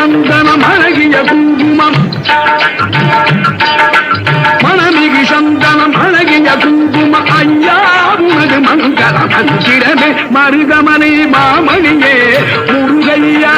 சந்தனம் அழகிய குங்குமம். மனமிகு சந்தனம் அழகிய குங்கும ஐயா உனது மங்கள மந்திரமே மருதமனை மாமணியே முருகையா.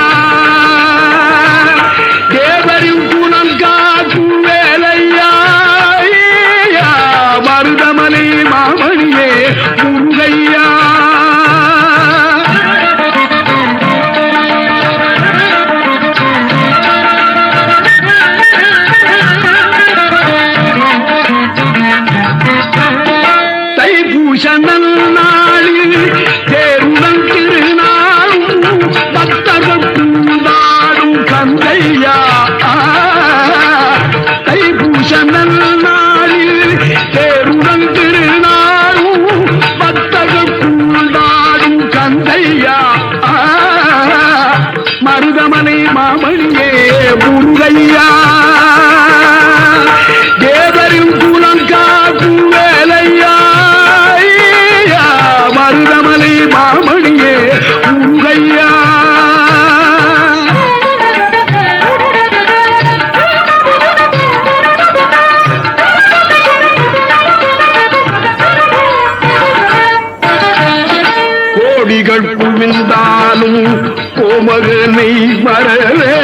கோமகனை வரவே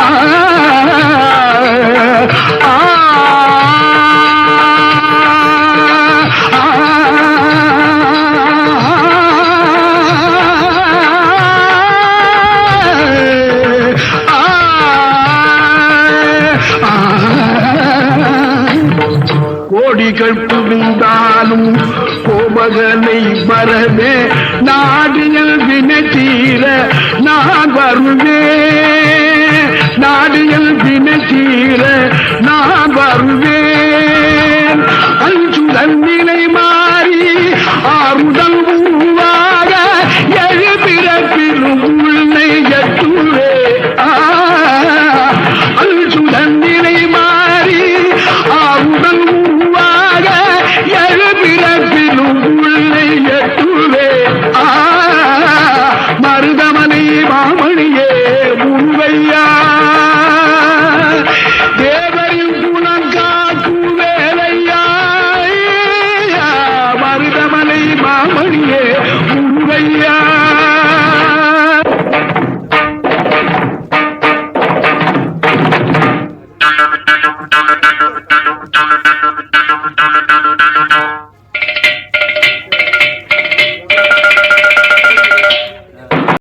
ஆ, கோடிகள் புகுந்தாலும் கோபகனை வரவே நாடியல் வினை தீர நான் வருவே நாடியல் வினை தீர நான் வருவேன். அஞ்சு தன்னிலை